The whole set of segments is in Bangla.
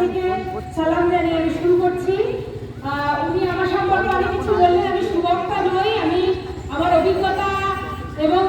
থেকে সালাম জানিয়ে আমি শুরু করছি। উনি আমার সম্পর্কে অনেক কিছু বললেন, আমি সুবক্তা নই, আমি আমার অভিজ্ঞতা এবং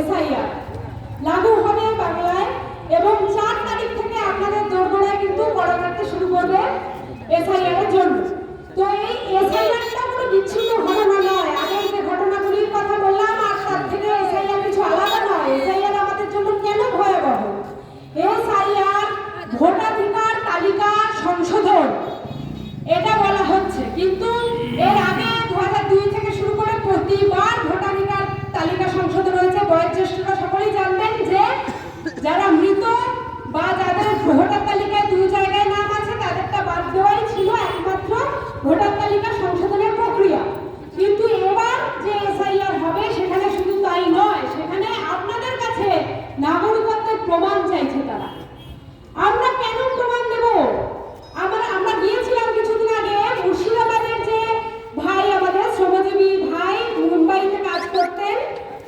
এসআইআর। লাগু হবে বাংলায় এবং চার তারিখ থেকে আপনাদের দোরগোড়ায় কিন্তু বড় কাটতে শুরু করবে এসআইআর এর জন্য। তো এই এসআইআরটা কোনো বিচ্ছিন্ন হবে না। প্রমাণ চাইছে তারা। আমরা কেন প্রমাণ দেব? আমার, আমরা গিয়েছিলাম কিছুদিন আগে মুর্শিদাবাদের যে ভাই, আমাদের শ্রমজীবী ভাই মুম্বাইতে কাজ করতেন,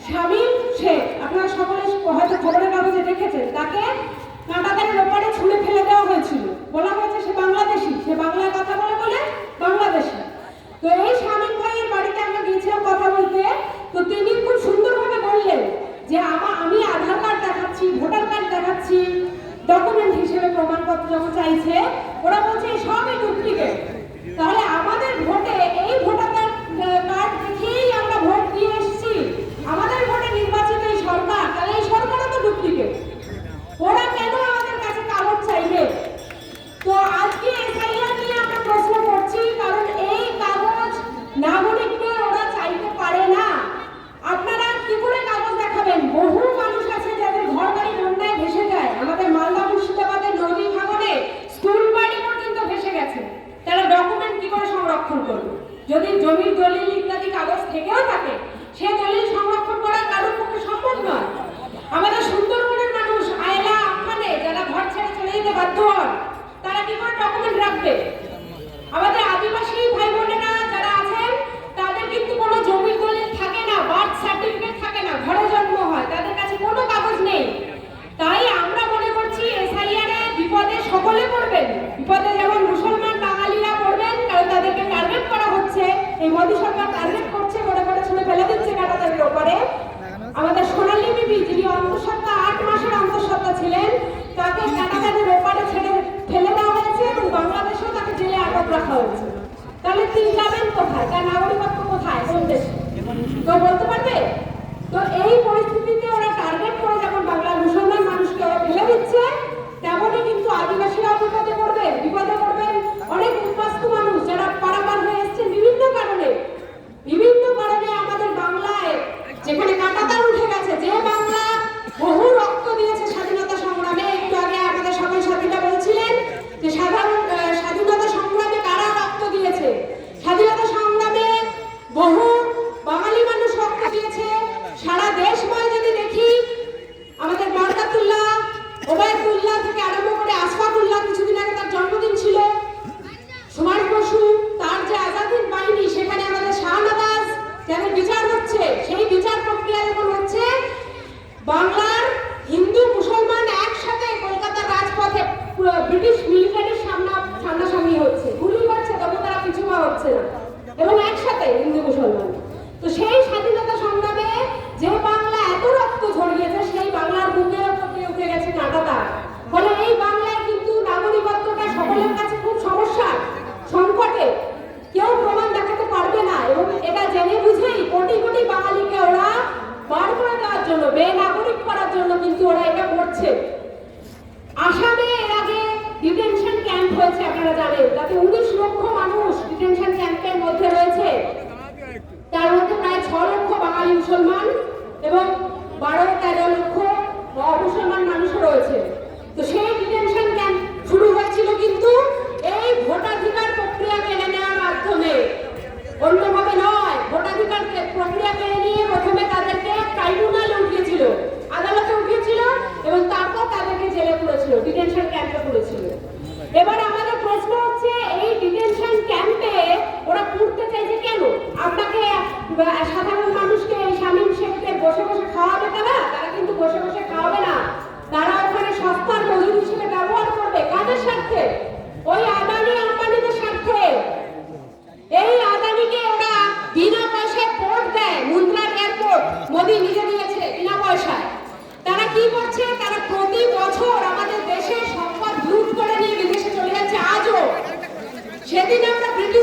শামীম শেখ। আপনারা সকলে হয়তো খবরের কাগজে দেখেছেন, তাকে কাঁটাতারের ওপারে ছুঁড়ে ফেলে দেওয়া হয়েছিল। বলা হয়েছে সে বাংলাদেশি, সে বাংলায় কথা বলে বলে বাংলাদেশি। তো এই শামীম এই মোদী সরকার টার্গেট করছে মনে করে শুনে ফেলে দিচ্ছে কাটাতারের ওপরে। আমাদের সোনালী বিবি, যিনি অন্তঃসত্ত্বা আট মাসের অন্তঃসত্ত্বা ছিলেন, তাকে কাটাতারের ওপরে ব্রিটিশ মিলিটারির সামনা সামনাসামনি হচ্ছে। গুলি মারছে তখন তারা কিছু হচ্ছে না। এবং একসাথে হিন্দু মুসলমান। তো সেই স্বাধীনতা সংগ্রামে যে বাংলা এত রক্ত ঝরিয়েছে, সেই বাংলার বুকের ওপর উঠে গেছে কাঁটাতা ফলে এই বাংলার কিন্তু নাগরিকত্বটা সকলের কাছে খুব সমস্যা। সংকটে কেউ প্রমাণ দেখাতে পারবে না। এবং এটা জেনে বুঝেই কোটি কোটি বাঙালিকে ওরা বার করে দেওয়ার জন্য বে নাগরিক করার জন্য কিন্তু ওরা এটা করছে। তাতে উনিশ লক্ষ মানুষ ডিটেনশন ক্যাম্পের মধ্যে রয়েছে। তার মধ্যে প্রায় ছ লক্ষ বাঙালি মুসলমান এবং বারো, তেরো লক্ষ মানুষ রয়েছে। তো সেই ডিটেনশন ক্যাম্প শুরু হয়েছিল কিন্তু এই ভোটাধিকার প্রক্রিয়া মেনে নেওয়ার মাধ্যমে। অন্যভাবে নয়, ভোটাধিকার প্রক্রিয়া মেনে নিয়ে প্রথমে তাদেরকে ট্রাইব্যুনালে উঠিয়েছিল। আদালতে উঠিয়েছিল এবং তারপর তাদেরকে জেলে পুরেছিল, ডিটেনশন ক্যাম্পে পুরেছিল। এবার প্রশ্ন হচ্ছে, এই ডিটেনশন ক্যাম্পে ওরা পুড়তে চাইছে কেন? আপনাকে সাধারণ মানুষকে শামীম শেখদের বসে বসে খাওয়াবে তারা? তারা কিন্তু বসে বসে খাওয়াবে না। তারা ওখানে সস্তার মজুর হিসেবে ব্যবহার করবে। কাদের স্বার্থে? ওই আদানি আম্বানিদের স্বার্থে। এই আদানিকে ওরা বিনা পয়সায় পোর্ট দেয়, মুন্দ্রার এয়ারপোর্ট মোদি নিজে দিয়েছে, বিনা পয়সায়। তারা কি করছে? তারা সেদিন আমরা ব্রিটিশ